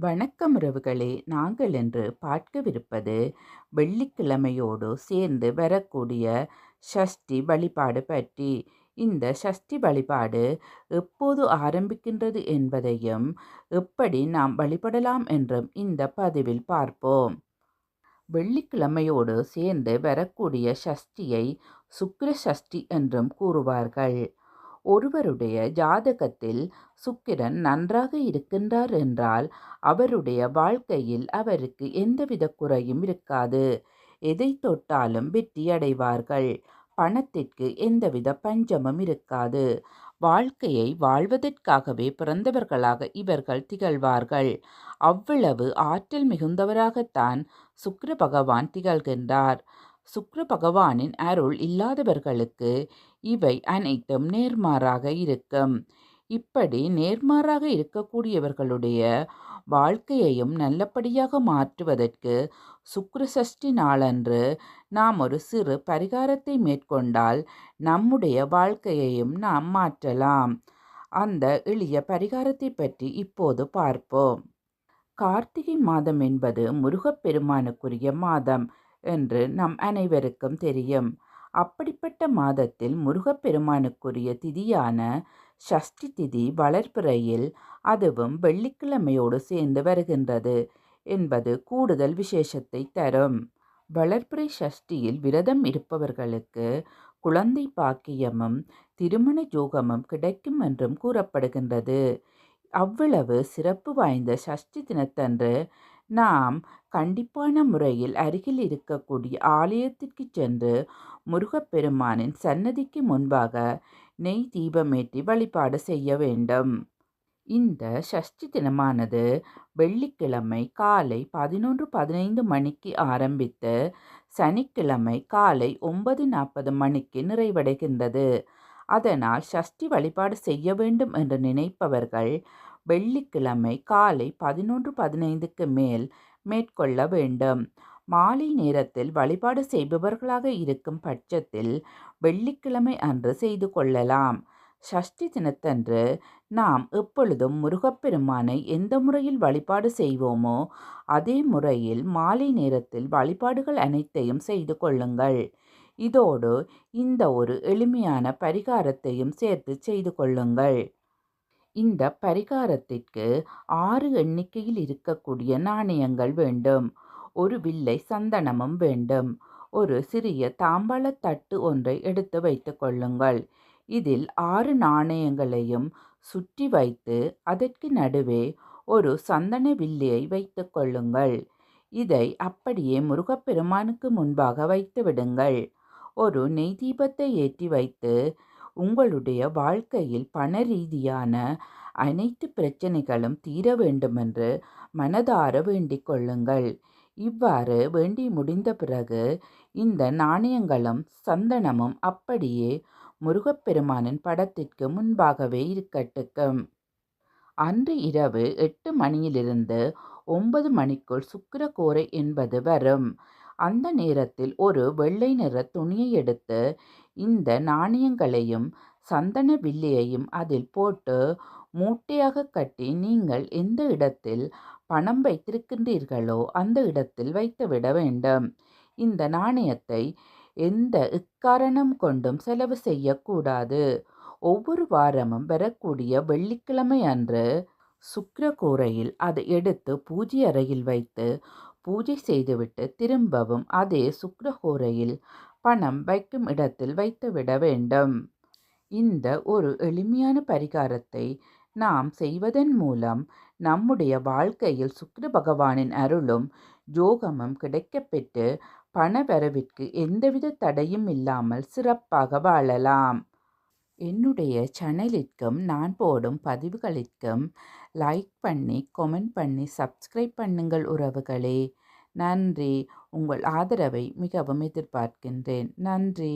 வணக்கம் உறவுகளே. நாங்கள் என்று பார்க்கவிருப்பது வெள்ளிக்கிழமையோடு சேர்ந்து வரக்கூடிய சஷ்டி வழிபாடு பற்றி. இந்த சஷ்டி வழிபாடு எப்போது ஆரம்பிக்கின்றது என்பதையும் எப்படி நாம் வழிபடலாம் என்றும் இந்த பதிவில் பார்ப்போம். வெள்ளிக்கிழமையோடு சேர்ந்து வரக்கூடிய சஷ்டியை சுக்கிர சஷ்டி என்றும் கூறுவார்கள். ஒருவருடைய ஜாதகத்தில் சுக்கிரன் நன்றாக இருக்கின்றார் என்றால் அவருடைய வாழ்க்கையில் அவருக்கு எந்தவித குறையும் இருக்காது. எதை தொட்டாலும் வெற்றி அடைவார்கள். பணத்திற்கு எந்தவித பஞ்சமும் இருக்காது. வாழ்க்கையை வாழ்வதற்காகவே பிறந்தவர்களாக இவர்கள் திகழ்வார்கள். அவ்வளவு ஆற்றல் மிகுந்தவராகத்தான் சுக்கிர பகவான் திகழ்கின்றார். சுக்ர பகவானின் அருள் இல்லாதவர்களுக்கு இவை அனைத்தும் நேர்மாறாக இருக்கும். இப்படி நேர்மாறாக இருக்கக்கூடியவர்களுடைய வாழ்க்கையையும் நல்லபடியாக மாற்றுவதற்கு சுக்கிர சஷ்டி நாளன்று நாம் ஒரு சிறு பரிகாரத்தை மேற்கொண்டால் நம்முடைய வாழ்க்கையையும் நாம் மாற்றலாம். அந்த எளிய பரிகாரத்தை பற்றி இப்போது பார்ப்போம். கார்த்திகை மாதம் என்பது முருகப்பெருமானுக்குரிய மாதம். என்று நம் அனைவருக்கும் தெரியும். அப்படிப்பட்ட மாதத்தில் முருகப்பெருமானுக்குரிய திதியான சஷ்டி திதி வளர்ப்பிறையில் அதுவும் வெள்ளிக்கிழமையோடு சேர்ந்து வருகின்றது என்பது கூடுதல் விசேஷத்தை தரும். வளர்ப்பிறை சஷ்டியில் விரதம் இருப்பவர்களுக்கு குழந்தை பாக்கியமும் திருமண ஜோகமும் கிடைக்கும் என்றும் கூறப்படுகின்றது. அவ்வளவு சிறப்பு வாய்ந்த சஷ்டி தினத்தன்று நாம் கண்டிப்பான முறையில் அருகில் இருக்கக்கூடிய ஆலயத்திற்கு சென்று முருகப்பெருமானின் சன்னதிக்கு முன்பாக நெய் தீபமேற்றி வழிபாடு செய்ய வேண்டும். இந்த சஷ்டி தினமானது வெள்ளிக்கிழமை காலை பதினொன்று பதினைந்து மணிக்கு ஆரம்பித்து சனிக்கிழமை காலை ஒன்பது நாற்பது மணிக்கு நிறைவடைகின்றது. அதனால் சஷ்டி வழிபாடு செய்ய வேண்டும் என்று நினைப்பவர்கள் வெள்ளிக்கிழமை காலை பதினொன்று பதினைந்துக்கு மேல் மேற்கொள்ள வேண்டும். மாலை நேரத்தில் வழிபாடு செய்பவர்களாக இருக்கும் பட்சத்தில் வெள்ளிக்கிழமை அன்று செய்து கொள்ளலாம். சஷ்டி தினத்தன்று நாம் எப்பொழுதும் முருகப்பெருமானை எந்த முறையில் வழிபாடு செய்வோமோ அதே முறையில் மாலை நேரத்தில் வழிபாடுகள் அனைத்தையும் செய்து கொள்ளுங்கள். இதோடு இந்த ஒரு எளிமையான பரிகாரத்தையும் சேர்த்து செய்து கொள்ளுங்கள். இந்த பரிகாரத்திற்கு ஆறு எண்ணிக்கையில் இருக்கக்கூடிய நாணயங்கள் வேண்டும். ஒரு வில்லை சந்தனமும் வேண்டும். ஒரு சிறிய தாம்பாளத்தட்டு ஒன்றை எடுத்து வைத்து கொள்ளுங்கள். இதில் ஆறு நாணயங்களையும் சுற்றி வைத்து அதற்கு நடுவே ஒரு சந்தன வில்லியை வைத்து கொள்ளுங்கள். இதை அப்படியே முருகப்பெருமானுக்கு முன்பாக வைத்து விடுங்கள். ஒரு நெய் தீபத்தை ஏற்றி வைத்து உங்களுடைய வாழ்க்கையில் பண ரீதியான அனைத்து பிரச்சனைகளும் தீர வேண்டுமென்று மனதார வேண்டிக் கொள்ளுங்கள். இவ்வாறு வேண்டி முடிந்த பிறகு இந்த நாணயங்களும் சந்தனமும் அப்படியே முருகப்பெருமானின் படத்திற்கு முன்பாகவே இருக்கட்டுக்கும் அன்று இரவு எட்டு மணியிலிருந்து ஒன்பது மணிக்குள் சுக்கிரகோரை என்பது வரும். அந்த நேரத்தில் ஒரு வெள்ளை நிற துணியை எடுத்து இந்த நாணயங்களையும் சந்தன வில்லையையும் அதில் போட்டு மூட்டையாக கட்டி நீங்கள் எந்த இடத்தில் பணம் வைத்திருக்கின்றீர்களோ அந்த இடத்தில் வைத்துவிட வேண்டும். இந்த நாணயத்தை எந்த இக்காரணம் கொண்டும் செலவு செய்யக்கூடாது. ஒவ்வொரு வாரமும் வரக்கூடிய வெள்ளிக்கிழமை அன்று சுக்கிரகூரையில் அதை எடுத்து பூஜை அறையில் வைத்து பூஜை செய்துவிட்டு திரும்பவும் அதே சுக்கிரகூரையில் பணம் வைக்கும் இடத்தில் வைத்துவிட வேண்டும். இந்த ஒரு எளிமையான பரிகாரத்தை நாம் செய்வதன் மூலம் நம்முடைய வாழ்க்கையில் சுக்கிர பகவானின் அருளும் ஜோகமும் கிடைக்கப்பெற்று பண வரவிற்கு எந்தவித தடையும் இல்லாமல் சிறப்பாக வாழலாம். என்னுடைய சேனலிற்கும் நான் போடும் பதிவுகளிற்கும் லைக் பண்ணி கொமெண்ட் பண்ணி சப்ஸ்கிரைப் பண்ணுங்கள் உறவுகளே. நன்றி. உங்கள் ஆதரவை மிகவும் எதிர்பார்க்கின்றேன். நன்றி.